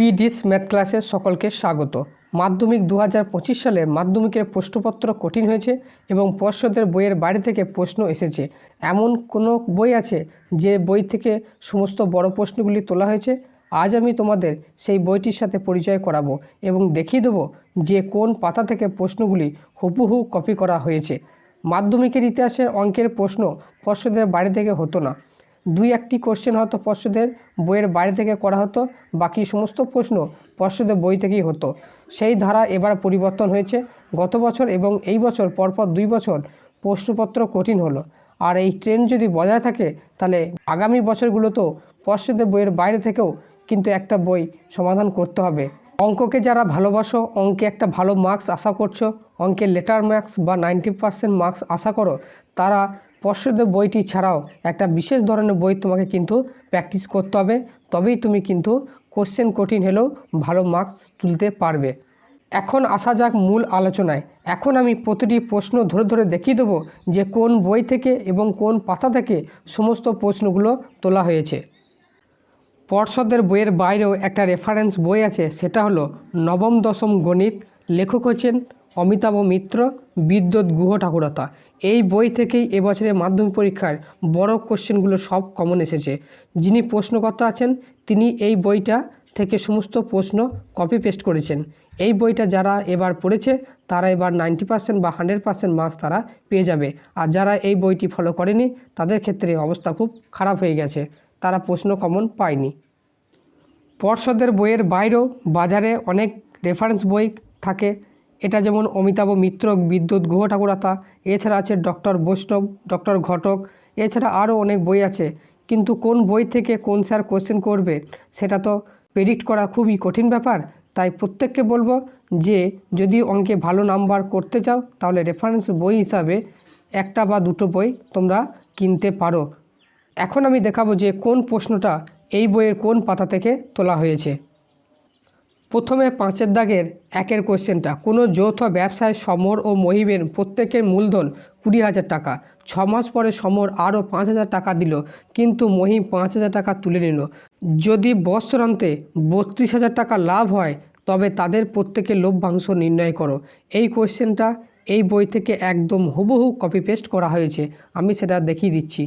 পিডিস math ক্লাসে সকলকে স্বাগত। মাধ্যমিক দু হাজার পঁচিশ সালের মাধ্যমিকের প্রশ্নপত্র কঠিন হয়েছে এবং পর্ষদের বইয়ের বাইরে থেকে প্রশ্ন এসেছে। এমন কোনো বই আছে যে বই থেকে সমস্ত বড় প্রশ্নগুলি তোলা হয়েছে? আজ আমি তোমাদের সেই বইটির সাথে পরিচয় করাবো এবং দেখিয়ে দেবো যে কোন পাতা থেকে প্রশ্নগুলি হুবহু কপি করা হয়েছে। মাধ্যমিকের ইতিহাসের অঙ্কের প্রশ্ন পর্ষদের বাইরে থেকে হতো না। দুই একটি কোশ্চেন হয়তো পর্ষদের বইয়ের বাইরে থেকে করা হতো, বাকি সমস্ত প্রশ্ন পর্ষদের বই থেকেই হতো। সেই ধারা এবার পরিবর্তন হয়েছে। গত বছর এবং এই বছর পরপর দুই বছর প্রশ্নপত্র কঠিন হলো। আর এই ট্রেন্ড যদি বজায় থাকে, তাহলে আগামী বছরগুলোতেও পর্ষদের বইয়ের বাইরে থেকেও কিন্তু একটা বই সমাধান করতে হবে। অঙ্ককে যারা ভালোবাসো, অঙ্কে একটা ভালো মার্কস আশা করছ, অঙ্কের লেটার মার্কস বা নাইনটি পার্সেন্ট মার্কস আশা করো, তারা পর্ষদের বইটি ছাড়াও একটা বিশেষ ধরনের বই তোমাকে কিন্তু প্র্যাকটিস করতে হবে। তবেই তুমি কিন্তু কোশ্চেন কঠিন হলেও ভালো মার্কস তুলতে পারবে। এখন আসা যাক মূল আলোচনায়। এখন আমি প্রতিটি প্রশ্ন ধরে ধরে দেখিয়ে দেবো যে কোন বই থেকে এবং কোন পাতা থেকে সমস্ত প্রশ্নগুলো তোলা হয়েছে। পর্ষদের বইয়ের বাইরেও একটা রেফারেন্স বই আছে, সেটা হলো নবম দশম গণিত। লেখক হচ্ছেন অমিতাভ মিত্র, বিদ্যুৎ গুহ ঠাকুরতা এই বই থেকেই এবছরের মাধ্যমিক পরীক্ষার বড় কোশ্চেনগুলো সব কমন এসেছে। যিনি প্রশ্নকর্তা আছেন, তিনি এই বইটা থেকে সমস্ত প্রশ্ন কপি পেস্ট করেছেন। এই বইটা যারা এবার পড়েছে, তারা এবার নাইনটি পার্সেন্ট বা হান্ড্রেড পার্সেন্ট মার্কস তারা পেয়ে যাবে। আর যারা এই বইটি ফলো করেনি, তাদের ক্ষেত্রে অবস্থা খুব খারাপ হয়ে গেছে। তারা প্রশ্ন কমন পায়নি। পর্ষদের বইয়ের বাইরেও বাজারে অনেক রেফারেন্স বই থাকে। এটা যেমন অমিতাভ মিত্র, বিদ্যুৎ গুহ ঠাকুরাতা, এছাড়া আছে ডক্টর বৈষ্ণব, ডক্টর ঘটক, এছাড়া আরও অনেক বই আছে। কিন্তু কোন বই থেকে কোন স্যার কোশ্চেন করবে, সেটা তো প্রেডিক্ট করা খুবই কঠিন ব্যাপার। তাই প্রত্যেককে বলব যে, যদি অঙ্কে ভালো নাম্বার করতে চাও, তাহলে রেফারেন্স বই হিসাবে একটা বা দুটো বই তোমরা কিনতে পারো। এখন আমি দেখাবো যে কোন প্রশ্নটা এই বইয়ের কোন পাতা থেকে তোলা হয়েছে। প্রথমে পাঁচের দাগের একের কোশ্চেনটা, কোনো যৌথ ব্যবসায় সমর ও মহিবের প্রত্যেকের মূলধন কুড়ি হাজার টাকা। ছ মাস পরে সমর আরও পাঁচ হাজার টাকা দিল, কিন্তু মহিম পাঁচ হাজার টাকা তুলে নিল। যদি বৎসরান্তে বত্রিশ হাজার টাকা লাভ হয়, তবে তাদের প্রত্যেকের লভ্যাংশ নির্ণয় করো। এই কোশ্চেনটা এই বই থেকে একদম হুবহু কপি পেস্ট করা হয়েছে, আমি সেটা দেখিয়ে দিচ্ছি।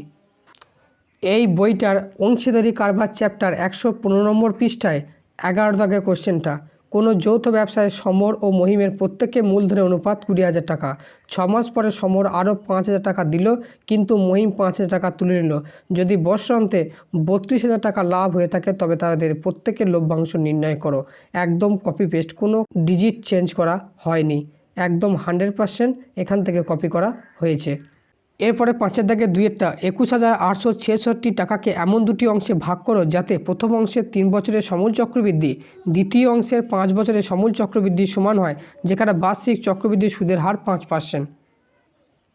এই বইটার অংশীদারি কারবার চ্যাপ্টার একশো পনেরো নম্বর পৃষ্ঠায় এগারো দাগে কোশ্চেনটা। কোনো যৌথ ব্যবসায় সমর ও মহিমের প্রত্যেকে মূলধনের অনুপাত কুড়ি হাজার টাকা। ছ মাস পরে সমর আরও পাঁচ হাজার টাকা দিল, কিন্তু মহিম পাঁচ হাজার টাকা তুলে নিল। যদি বর্ষান্তে বত্রিশ হাজার টাকা লাভ হয়ে থাকে, তবে তাদের প্রত্যেকের লভ্যাংশ নির্ণয় করো। একদম কপি পেস্ট কোনো ডিজিট চেঞ্জ করা হয়নি। একদম হান্ড্রেড পার্সেন্ট এখান থেকে কপি করা হয়েছে। এরপরে পাঁচের দাগে দুইয়েরটা একুশ হাজার আটশো ছেষট্টি টাকাকে এমন দুটি অংশে ভাগ করো যাতে প্রথম অংশের তিন বছরের সমূল চক্রবৃদ্ধি, দ্বিতীয় অংশের পাঁচ বছরের সমূল চক্রবৃদ্ধি সমান হয়, যেখানে বার্ষিক চক্রবৃদ্ধি সুদের হার পাঁচ পার্সেন্ট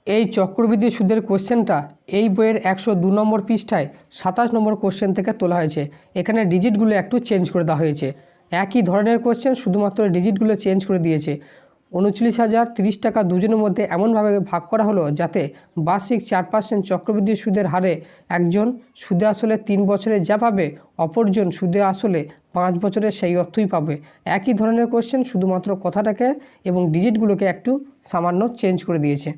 এই চক্রবৃদ্ধি সুদের কোশ্চেনটা এই বইয়ের একশো দু নম্বর পৃষ্ঠায় সাতাশ নম্বর কোশ্চেন থেকে তোলা হয়েছে। এখানে ডিজিটগুলো একটু চেঞ্জ করে দেওয়া হয়েছে। একই ধরনের কোশ্চেন শুধুমাত্র ডিজিটগুলো চেঞ্জ করে দিয়েছে। উনচল্লিশ হাজার তিরিশ টাকা দুজনের মধ্যে এমনভাবে ভাগ করা হলো যাতে বার্ষিক চার পার্সেন্ট চক্রবৃদ্ধি সুদের হারে একজন সুদে আসলে তিন বছরে যা পাবে, অপরজন সুদে আসলে পাঁচ বছরে সেই অর্থই পাবে। একই ধরনের কোশ্চেন শুধুমাত্র কথাটাকে এবং ডিজিটগুলোকে একটু সামান্য চেঞ্জ করে দিয়েছে।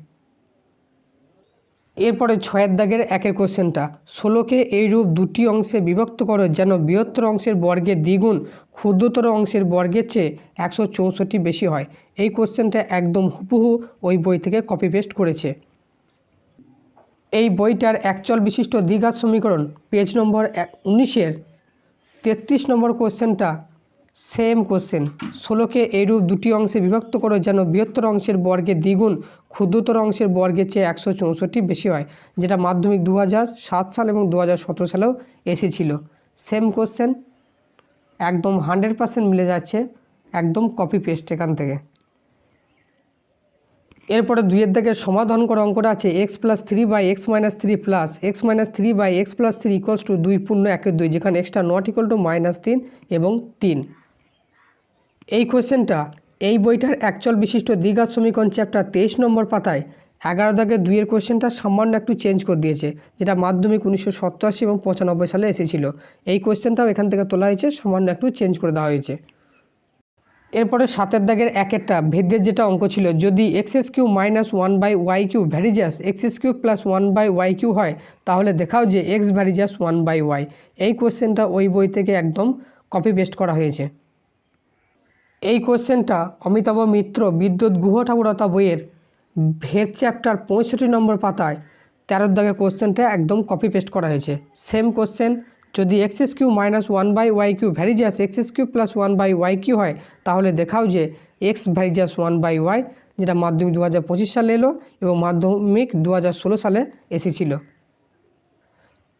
এরপরে ছয়ের দাগের একের কোশ্চেনটা, ষোলোকে এইরূপ দুটি অংশে বিভক্ত করো যেন বৃহত্তর অংশের বর্গের দ্বিগুণ ক্ষুদ্রতর অংশের বর্গের চেয়ে একশো চৌষট্টি বেশি হয়। এই কোশ্চেনটা একদম হুবহু ওই বই থেকে কপি পেস্ট করেছে। এই বইটার একচল বিশিষ্ট দ্বিঘাত সমীকরণ পেজ নম্বর উনিশের তেত্রিশ নম্বর কোশ্চেনটা সেম কোশ্চেন। ষোলোকে এইরূপ দুটি অংশে বিভক্ত করো যেন বৃহত্তর অংশের বর্গের দ্বিগুণ ক্ষুদ্রতর অংশের বর্গের চেয়ে একশো চৌষট্টি বেশি হয়, যেটা মাধ্যমিক দু সাল এবং দু সালেও এসেছিল। Same question. একদম হান্ড্রেড পার্সেন্ট মিলে যাচ্ছে, একদম কপি পেস্ট এখান থেকে। এরপরে দুইয়ের দিকে সমাধান করা অঙ্কটা আছে, x plus three by x minus three plus, x minus three by x plus three equals two দুই পূর্ণ একের দুই, যেখানে এক্সটা নট ইকুয়াল টু মাইনাস তিন এবং তিন। এই কোশ্চেনটা এই বইটার অ্যাকচুয়াল বিশিষ্ট দ্বিঘাত সমীকরণ চ্যাপ্টার তেইশ নম্বর পাতায় এগারো দাগে দুইয়ের কোশ্চেনটা সামান্য একটু চেঞ্জ করে দিয়েছে, যেটা মাধ্যমিক উনিশশো সপ্তাশি এবং পঁচানব্বই সালে এসেছিল। এই কোয়েশ্চেনটাও এখান থেকে তোলা হয়েছে, সামান্য একটু চেঞ্জ করে দেওয়া হয়েছে। এরপরে সাতের দাগের একেরটা ভেদের যেটা অঙ্ক ছিল, যদি x s q minus one by y q varies as x s q plus one by y q হয়, তাহলে দেখাও যে x varies as one by y এই কোশ্চেনটা ওই বই থেকে একদম কপি পেস্ট করা হয়েছে। এই কোশ্চেনটা অমিতাভ মিত্র বিদ্যুৎ গুহ ঠাকুরতা বইয়ের ভেদ চ্যাপ্টার পঁয়ষট্টি নম্বর পাতায় তেরোর দাগে কোশ্চেনটা একদম কপি পেস্ট করা হয়েছে। সেম কোশ্চেন যদি x s q minus one by y q varies as x s q plus one by y q হয়, তাহলে দেখাও যে x varies as one by y যেটা মাধ্যমিক দু হাজার পঁচিশ সালে এলো এবং মাধ্যমিক দু হাজার ষোলো সালে এসেছিল।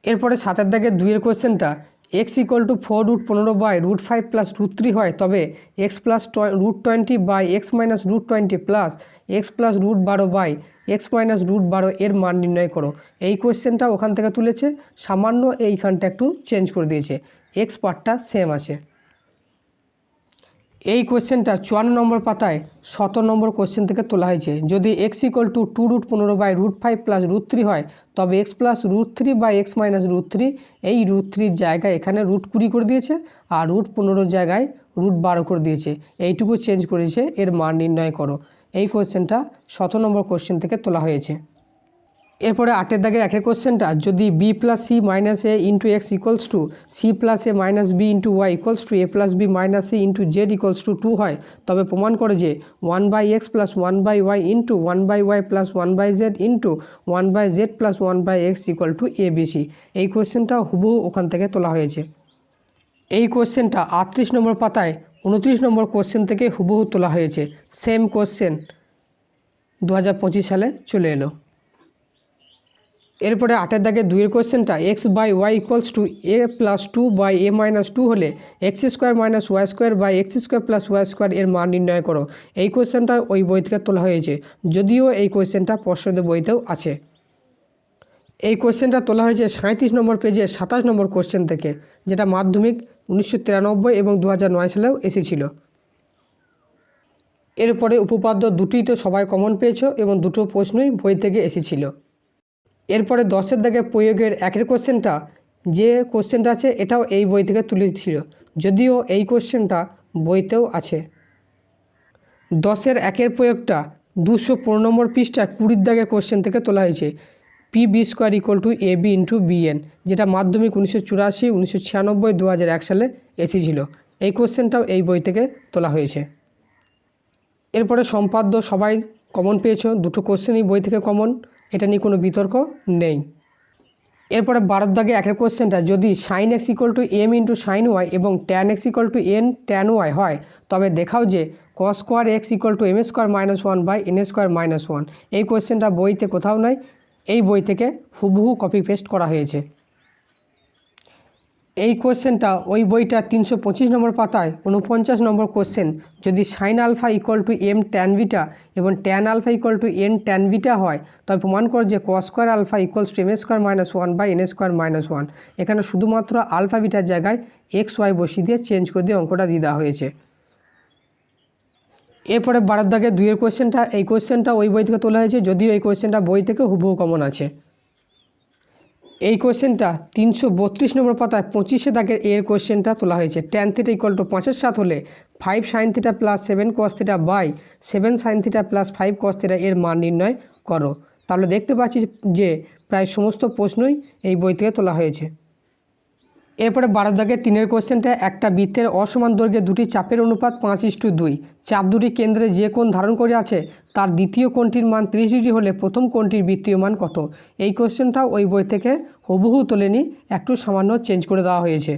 এরপরে সাতের দাগে দুইয়ের কোশ্চেনটা x equal to four root পনেরো by root five plus root three হয়, তবে x plus root twenty by x minus root twenty plus x plus root বারো বাই এক্স মাইনাস রুট বারো এর মান নির্ণয় করো। এই কোয়েশ্চেনটা ওখান থেকে তুলেছে। সামান্য এইখানটা একটু চেঞ্জ করে দিয়েছে। এক্স পার্টটা সেম আছে। এই কোশ্চেনটা চুয়ান্ন নম্বর পাতায় সতেরো নম্বর কোশ্চেন থেকে তোলা হয়েছে। যদি x equal to two root পনেরো by root five plus root three হয়, তবে x plus root three by x minus root three এই রুট থ্রির জায়গায় এখানে রুট কুড়ি করে দিয়েছে আর রুট পনেরোর জায়গায় রুট বারো করে দিয়েছে। এইটুকু চেঞ্জ করেছে, এর মান নির্ণয় করো। এই কোশ্চেনটা শত নম্বর কোশ্চেন থেকে তোলা হয়েছে। এরপরে আটের দাগের একের কোশ্চেনটা, যদি b plus c minus a into x equals to c plus a minus b into y equals to a plus b minus c into z equals to two হয়, তবে প্রমাণ করে যে one by x plus one by y into one by y plus one by z into one by z plus one by x equal to a b c এই কোশ্চেনটা হুবহু ওখান থেকে তোলা হয়েছে। এই কোশ্চেনটা আটত্রিশ নম্বর পাতায় উনত্রিশ নম্বর কোশ্চেন থেকে হুবহু তোলা হয়েছে। সেম কোশ্চেন দু হাজার পঁচিশ সালে চলে এলো। এরপরে আটের দাগে দুইয়ের কোয়েশ্চেনটা x by y equals to a plus two by a minus two হলে x square minus y square by x square plus y square এর মান নির্ণয় করো। এই কোয়েশ্চেনটা ওই বই থেকে তোলা হয়েছে, যদিও এই কোয়েশ্চেনটা পর্ষদের বইতেও আছে। এই কোয়েশ্চেনটা তোলা হয়েছে সাঁত্রিশ নম্বর পেজে সাতাশ নম্বর কোশ্চেন থেকে, যেটা মাধ্যমিক উনিশশো তিরানব্বই এবং দু নয় সালেও এসেছিল। এরপরে উপপাদ্য দুটোই তো সবাই কমন পেয়েছ এবং দুটো প্রশ্নই বই থেকে এসেছিল। এরপরে দশের দাগে প্রয়োগের একের কোশ্চেনটা যে কোশ্চেনটা আছে এটাও এই বই থেকে তুলেছিল যদিও এই কোশ্চেনটা বইতেও আছে। দশের একের প্রয়োগটা দুশো পনেরো নম্বর পৃষ্ঠা কুড়ির দাগের কোশ্চেন থেকে তোলা হয়েছে। P b square equal to a b into bn যেটা মাধ্যমিক উনিশশো চুরাশি, উনিশশো ছিয়ানব্বই, দু হাজার এক সালে এসেছিল এই কোশ্চেনটাও এই বই থেকে তোলা হয়েছে। এরপরে সম্পাদ্য সবাই কমন পেয়েছ, দুটো কোশ্চেনই বই থেকে কমন এটা নিয়ে কোনো বিতর্ক নেই। এরপরে বারোর দাগে একের কোশ্চেনটা, যদি sine x equal to m into sine y এবং tan x equal to n tan y হয়, তবে দেখাও যে cos square x equal to m square minus one by n square minus one এই কোশ্চেনটা বইতে কোথাও নাই, এই বই থেকে হুবহু কপি পেস্ট করা হয়েছে। এই কোশ্চেনটা ওই বইটা তিনশো পঁচিশ নম্বর পাতায় উনপঞ্চাশ নম্বর কোশ্চেন। যদি sine alpha equal to m tan beta এবং tan alpha equal to n tan beta হয় তবে প্রমাণ করে যে cos square alpha equals to m square minus one by n square minus one এখানে শুধুমাত্র আলফা বিটার জায়গায় এক্স ওয়াই বসিয়ে দিয়ে চেঞ্জ করে দিয়ে অঙ্কটা দিয়ে দেওয়া হয়েছে। এরপরে বারোর দাগে দুইয়ের কোশ্চেনটা, এই কোশ্চেনটা ওই বই থেকে তোলা হয়েছে, যদিও এই কোশ্চেনটা বই থেকে হুবহু কমন আছে। এই কোয়েশ্চেনটা তিনশো বত্রিশ নম্বর পাতায় পঁচিশে দাগের এর কোয়েশ্চেনটা তোলা হয়েছে। টেন থিটা ইকুয়াল টু পাঁচের সাত হলে five sine theta plus seven cos by seven sine theta plus five cos এর মান নির্ণয় করো। তাহলে দেখতে পাচ্ছি যে প্রায় সমস্ত প্রশ্নই এই বই থেকে তোলা হয়েছে। এরপরে বারো দাগের তিনের কোশ্চেনটা, একটা বৃত্তের অসমান দৈর্ঘ্যে দুটি চাপের অনুপাত পাঁচ ইস্টু দুই। চাপ দুটি কেন্দ্রে যে কোণ ধারণ করে আছে, তার দ্বিতীয় কোণটির মান ত্রিশ ডিগ্রি হলে প্রথম কোণটির বৃত্তীয় মান কত? এই কোশ্চেনটাও ওই বই থেকে হুবহু তোলেনি একটু সামান্য চেঞ্জ করে দেওয়া হয়েছে।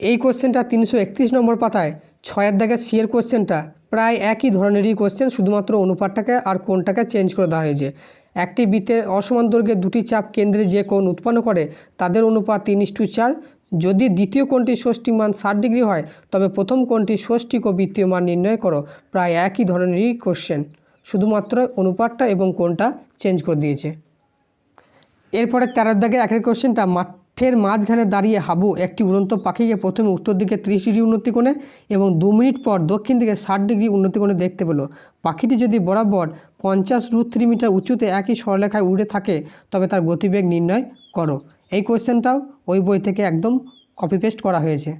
এই কোশ্চেনটা তিনশো একত্রিশ নম্বর পাতায়, ছয়ের দাগের সি এর কোশ্চেনটা প্রায় একই ধরনেরই কোশ্চেন, শুধুমাত্র অনুপাতটাকে আর কোনটাকে চেঞ্জ করে দেওয়া হয়েছে। একটি বৃত্তের অসমান দৈর্ঘ্যে দুটি চাপ কেন্দ্রে যে কোণ উৎপন্ন করে, তাদের অনুপাত তিন ইস্টু চার। যদি দ্বিতীয় কোণটি ষষ্ঠী মান ষাট ডিগ্রি হয়, তবে প্রথম কোণটি ষষ্ঠী ও বৃত্তীয় মান নির্ণয় করো। প্রায় একই ধরনেরই কোশ্চেন শুধুমাত্র অনুপাতটা এবং কোণটা চেঞ্জ করে দিয়েছে। এরপরে তেরোর দাগে একের কোশ্চেনটা মাঠের মাঝখানে দাঁড়িয়ে হাবু একটি উড়ন্ত পাখিকে প্রথমে উত্তর দিকে ত্রিশ ডিগ্রি উন্নতি কোণে এবং দু মিনিট পর দক্ষিণ দিকে ষাট ডিগ্রি উন্নতি কোণে দেখতে পেল। পাখিটি যদি বরাবর পঞ্চাশ রুট থ্রি মিটার উঁচুতে একই সরলেখায় উড়ে থাকে, তবে তার গতিবেগ নির্ণয় করো। এই কোয়েশ্চেনটাও ওই বই থেকে একদম কপি পেস্ট করা হয়েছে।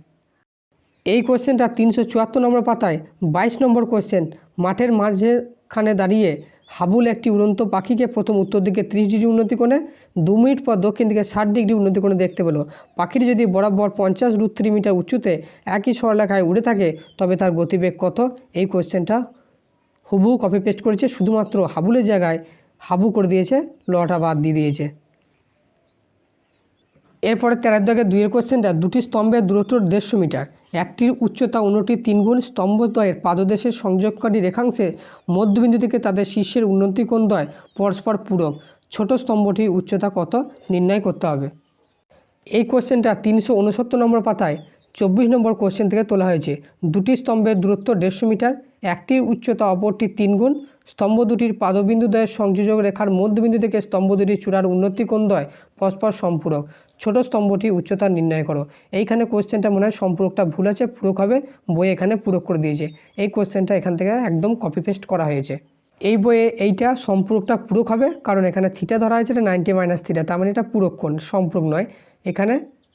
এই কোয়েশ্চেনটা তিনশো চুয়াত্তর নম্বর পাতায় বাইশ নম্বর কোয়েশ্চেন। মাঠের মাঝেখানে দাঁড়িয়ে হাবুল একটি উড়ন্ত পাখিকে প্রথম উত্তর দিকে ত্রিশ ডিগ্রি উন্নতি কোণে দু মিনিট পর দক্ষিণ দিকে ষাট ডিগ্রি উন্নতি কোণে দেখতে পেল। পাখিটি যদি বরাবর পঞ্চাশ রু থ্রি মিটার উঁচুতে একই সরলেখায় উড়ে থাকে, তবে তার গতিবেগ কত? এই কোয়েশ্চেনটা হুবহু কপি পেস্ট করেছে। শুধুমাত্র হাবুলের জায়গায় হাবু করে দিয়েছে, লটা বাদ দিয়ে দিয়েছে। এরপরে তেরো দাগে দুইয়ের কোশ্চেনটা, দুটি স্তম্ভের দূরত্ব দেড়শো মিটার। একটির উচ্চতা অন্যটির তিনগুণ স্তম্ভদ্বয়ের পাদদেশের সংযোগকারী রেখাংশে মধ্যবিন্দু থেকে তাদের শীর্ষের উন্নতি কোণদ্বয় পরস্পর পূরক। ছোট স্তম্ভটির উচ্চতা কত নির্ণয় করতে হবে। এই কোশ্চেনটা তিনশো উনসত্তর নম্বর পাতায় চব্বিশ নম্বর কোশ্চেন থেকে তোলা হয়েছে। দুটি স্তম্ভের দূরত্ব দেড়শো মিটার, একটির উচ্চতা অপরটি তিনগুণ স্তম্ভ দুটির পাদবিন্দুদ্বয়ের সংযোজক রেখার মধ্যবিন্দু থেকে স্তম্ভ দুটির চূড়ার উন্নতি কোণদ্বয় পরস্পর সম্পূরক। ছোট স্তম্ভটি উচ্চতা নির্ণয় করো। এইখানে কোশ্চেনটা মনে হয় সম্পূরকটা ভুল আছে, পূরক হবে, বই এখানে পূরক করে দিয়েছে। এই কোশ্চেনটা এখান থেকে একদম কপি পেস্ট করা হয়েছে। এই বইয়ে এইটা সম্পূরকটা পূরক হবে, কারণ এখানে থিটা ধরা হয়েছে এটা নাইনটি মাইনাস থিটা তার মানে এটা পূরক কোণ, সম্পূরক নয়। এখানে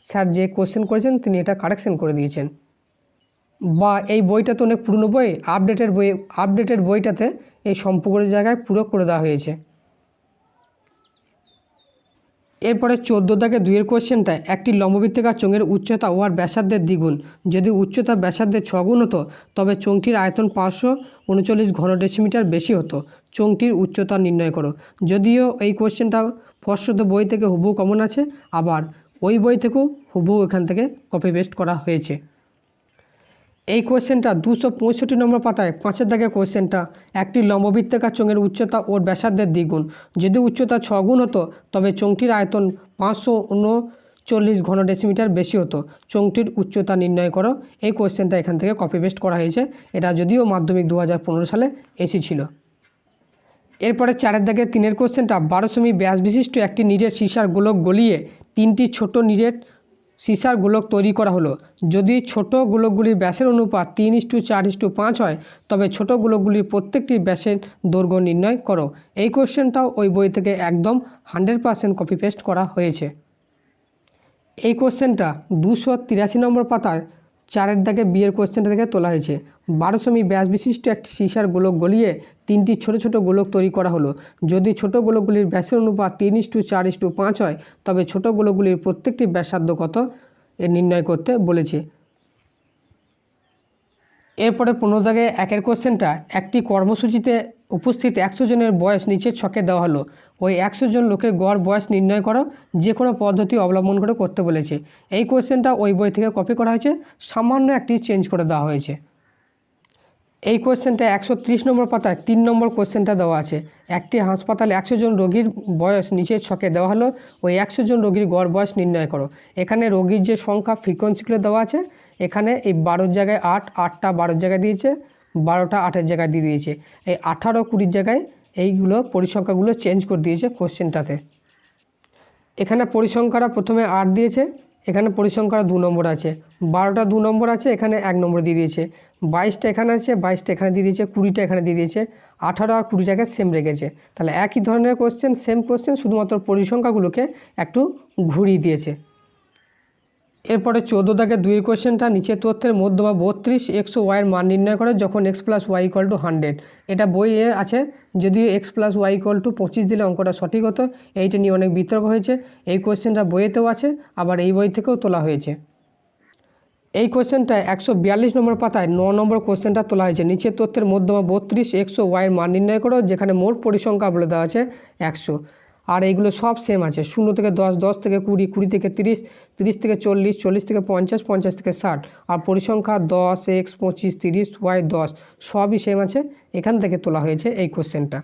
স্যার যে কোশ্চেন করেছেন, তিনি এটা কারেকশন করে দিয়েছেন। বা এই বইটা তো অনেক পুরনো বই আপডেটের বই আপডেটের বইটাতে এই সম্পূরকের জায়গায় পূরক করে দেওয়া হয়েছে। এরপরে চোদ্দ দাগে দুইয়ের কোশ্চেনটা একটি লম্ববৃত্তিকা চোঙের উচ্চতা ওয়ার ব্যাসার্ধের দ্বিগুণ। যদি উচ্চতা ব্যাসার্ধের ছগুণ হতো, তবে চোঙটির আয়তন পাঁচশো উনচল্লিশ ঘন ডেসিমিটার বেশি হতো। চোঙটির উচ্চতা নির্ণয় করো। যদিও এই কোয়েশ্চেনটা ফর্ষদ বই থেকে হুবহু কমন আছে, আবার ওই বই থেকেও হুবহু এখান থেকে কপি পেস্ট করা হয়েছে। এই কোয়েশ্চেনটা দুশো পঁয়ষট্টি নম্বর পাতায় পাঁচের দাগে কোয়েশ্চেনটা একটি লম্ববৃত্তাকার চোঙের উচ্চতা ওর ব্যাসার্ধের দ্বিগুণ। যদি উচ্চতা ছগুণ হতো, তবে চোঙটির আয়তন পাঁচশো উনচল্লিশ ঘন ডেসিমিটার বেশি হতো। চোঙটির উচ্চতা নির্ণয় করো। এই কোয়েশ্চেনটা এখান থেকে কপি পেস্ট করা হয়েছে। এটা যদিও মাধ্যমিক দু হাজার পনেরো সালে এসেছিল এরপরে চারের দাগে তিনের কোশ্চেনটা বারো ব্যাস বিশিষ্ট একটি নিরেট সিসার গোলক গলিয়ে তিনটি ছোট নিরেট সিসার গোলক তৈরি করা হলো। যদি ছোট গোলকগুলির ব্যাসের অনুপাত তিন ইস্টু চার ইস্টু পাঁচ হয়, তবে ছোট গোলকগুলির প্রত্যেকটি ব্যাসের দৈর্ঘ্য নির্ণয় করো। এই কোশ্চেনটাও ওই বই থেকে একদম হান্ড্রেড পারসেন্ট কপি পেস্ট করা হয়েছে। এই কোশ্চেনটা দুশো তিরাশি নম্বর পাতার চারের দাগে বিয়ের কোশ্চেনটা থেকে তোলা হয়েছে। বারো সেমি ব্যাস বিশিষ্ট একটি সিসার গোলক গলিয়ে তিনটি ছোট ছোট গোলক তৈরি করা হলো। যদি ছোট গোলকগুলির ব্যাসের অনুপাত তিন ইস্টু চার ইস্টু পাঁচ হয়, তবে ছোট গোলকগুলির প্রত্যেকটি ব্যাসার্ধ কত এ নির্ণয় করতে বলেছে। এরপরে পনেরো দাগে একের কোশ্চেনটা একটি কর্মসূচিতে উপস্থিত একশো জনের বয়স নিচের ছকে দেওয়া হলো। ওই একশো জন লোকের গড় বয়স নির্ণয় করো যে কোনো পদ্ধতি অবলম্বন করে করতে বলেছে। এই কোয়েশ্চেনটা ওই বই থেকে কপি করা হয়েছে, সামান্য একটি চেঞ্জ করে দেওয়া হয়েছে। এই কোয়েশ্চেনটা একশো ত্রিশ নম্বর পাতায় তিন নম্বর কোশ্চেনটা দেওয়া আছে। একটি হাসপাতালে একশো জন রোগীর বয়স নিচের ছকে দেওয়া হলো, ওই একশো জন রোগীর গড় বয়স নির্ণয় করো। এখানে রোগীর যে সংখ্যা ফ্রিকোয়েন্সিগুলো দেওয়া আছে, এখানে এই বারোর জায়গায় আট, আটটা বারোর জায়গায় দিয়েছে। বারোটা আটের জায়গায় দিয়ে দিয়েছে। এই আঠারো কুড়ির জায়গায় এইগুলো পরিসংখ্যাগুলো চেঞ্জ করে দিয়েছে কোশ্চেনটাতে এখানে পরিসংখ্যাটা প্রথমে আট দিয়েছে, এখানে পরিসংখ্যাটা দু নম্বর আছে। বারোটা দু নম্বর আছে, এখানে এক নম্বর দিয়ে দিয়েছে। বাইশটা এখানে আছে, বাইশটা এখানে দিয়ে দিয়েছে, কুড়িটা এখানে দিয়ে দিয়েছে। আঠারো আর কুড়িটাকে সেম রেখেছে। তাহলে একই ধরনের কোশ্চেন সেম কোশ্চেন শুধুমাত্র পরিসংখ্যাগুলোকে একটু ঘুরিয়ে দিয়েছে। এরপরে চোদ্দ দাগে দুই কোশ্চেনটা নিচের তথ্যের মধ্যমা বত্রিশ এক্স ওয়াইয়ের মান নির্ণয় করে যখন x plus y equal to hundred এটা বইয়ে আছে, যদিও x plus y equal to পঁচিশ দিলে অঙ্কটা সঠিক হতো, এইটা নিয়ে অনেক বিতর্ক হয়েছে। এই কোশ্চেনটা বইয়েতেও আছে, আবার এই বই থেকেও তোলা হয়েছে। এই কোশ্চেনটা একশো বিয়াল্লিশ নম্বর পাতায় ন নম্বর কোশ্চেনটা তোলা হয়েছে। নিচের তথ্যের মধ্যমা বত্রিশ একশো ওয়াইয়ের মান নির্ণয় করো, যেখানে মোট পরিসংখ্যা বলে দেওয়া আছে একশো। আর এইগুলো সব সেম আছে। শূন্য থেকে দশ দশ থেকে কুড়ি কুড়ি থেকে তিরিশ তিরিশ থেকে চল্লিশ চল্লিশ থেকে পঞ্চাশ পঞ্চাশ থেকে ষাট। আর পরিসংখ্যা দশ, এক্স, পঁচিশ, তিরিশ, ওয়াই, দশ, সবই সেম আছে। এখান থেকে তোলা হয়েছে এই কোশ্চেনটা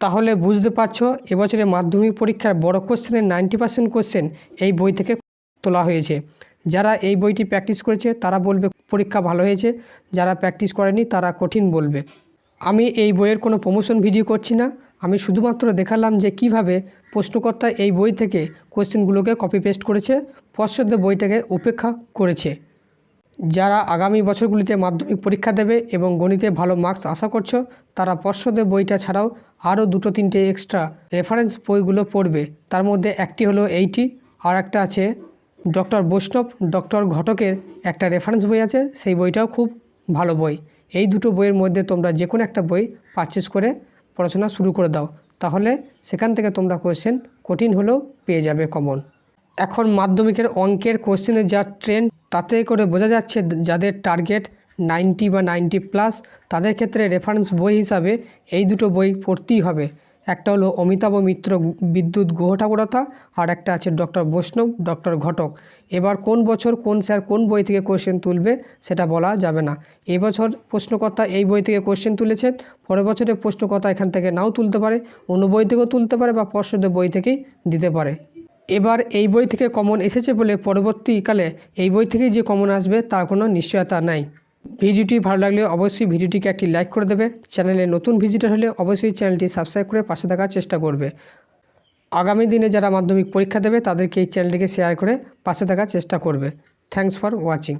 তাহলে বুঝতে পারছ, এবছরের মাধ্যমিক পরীক্ষার বড় কোশ্চেনের নাইনটি পার্সেন্ট কোশ্চেন এই বই থেকে তোলা হয়েছে। যারা এই বইটি প্র্যাকটিস করেছে, তারা বলবে পরীক্ষা ভালো হয়েছে। যারা প্র্যাকটিস করেনি, তারা কঠিন বলবে। আমি এই বইয়ের কোনো প্রমোশন ভিডিও করছি না। আমি শুধুমাত্র দেখালাম যে কীভাবে প্রশ্নকর্তা এই বই থেকে কোশ্চেনগুলোকে কপি পেস্ট করেছে পর্ষদের বইটাকে উপেক্ষা করেছে। যারা আগামী বছরগুলিতে মাধ্যমিক পরীক্ষা দেবে এবং গণিতে ভালো মার্কস আশা করছ, তারা পর্ষদে বইটা ছাড়াও আরও দুটো তিনটে এক্সট্রা রেফারেন্স বইগুলো পড়বে। তার মধ্যে একটি হলো এইটি, আর একটা আছে ডক্টর বৈষ্ণব, ডক্টর ঘটকের একটা রেফারেন্স বই আছে, সেই বইটাও খুব ভালো বই। এই দুটো বইয়ের মধ্যে তোমরা যে কোনো একটা বই পারচেস করে পড়াশোনা শুরু করে দাও। তাহলে সেখান থেকে তোমরা কোয়েশ্চেন কঠিন হলেও পেয়ে যাবে কমন এখন মাধ্যমিকের অঙ্কের কোশ্চেনের যা ট্রেন্ড তাতে করে বোঝা যাচ্ছে যাদের টার্গেট নাইনটি বা নাইনটি প্লাস তাদের ক্ষেত্রে রেফারেন্স বই হিসাবে এই দুটো বই পড়তেই হবে। একটা হলো অমিতাভ মিত্র বিদ্যুৎ গুহ ঠাকুরতা আর একটা আছে ডক্টর বৈষ্ণব, ডক্টর ঘটক। এবার কোন বছর কোন স্যার কোন বই থেকে কোশ্চেন তুলবে সেটা বলা যাবে না। এবছর প্রশ্নকর্তা এই বই থেকে কোশ্চেন তুলেছেন, পরের বছরের প্রশ্নকর্তা এখান থেকে নাও তুলতে পারে, অন্য বই থেকেও তুলতে পারে বা পর্ষদের বই থেকেই দিতে পারে। এবার এই বই থেকে কমন এসেছে বলে পরবর্তীকালে এই বই থেকেই যে কমন আসবে তার কোনো নিশ্চয়তা নাই। ভিডিওটি ভালো লাগলে অবশ্যই ভিডিওটিকে একটি লাইক করে দেবে। চ্যানেলে নতুন ভিজিটার হলে অবশ্যই চ্যানেলটি সাবস্ক্রাইব করে পাশে থাকার চেষ্টা করবে। আগামী দিনে যারা মাধ্যমিক পরীক্ষা দেবে, তাদেরকে এই চ্যানেলটিকে শেয়ার করে পাশে থাকার চেষ্টা করবে। Thanks for watching